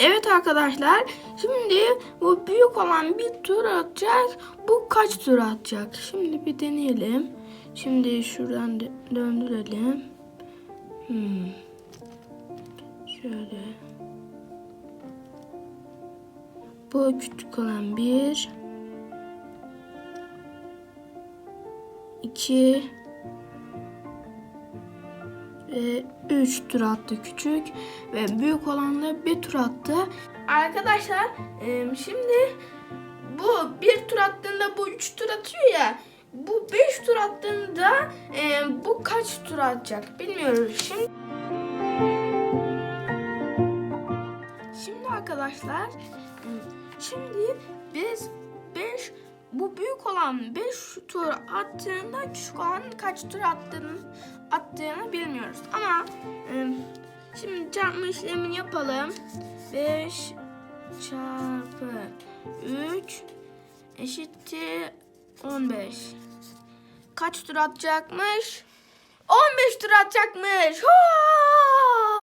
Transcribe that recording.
Evet arkadaşlar şimdi bu büyük olan bir tur atacak. Bu kaç tur atacak? Şimdi bir deneyelim. Şimdi şuradan dö- döndürelim. Hmm. Şöyle. Bu küçük olan bir. iki 3 tur attı küçük ve büyük olan da bir tur attı. Arkadaşlar şimdi bu bir tur attığında bu 3 tur atıyor ya bu 5 tur attığında bu kaç tur atacak bilmiyoruz. Şimdi Şimdi arkadaşlar şimdi biz 5 bu büyük olan 5 tur attığında küçük olan kaç tur attığını, attığını bilmiyoruz. Ama e, şimdi çarpma işlemini yapalım. 5 çarpı 3 eşittir 15. Kaç tur atacakmış? 15 tur atacakmış. Hua!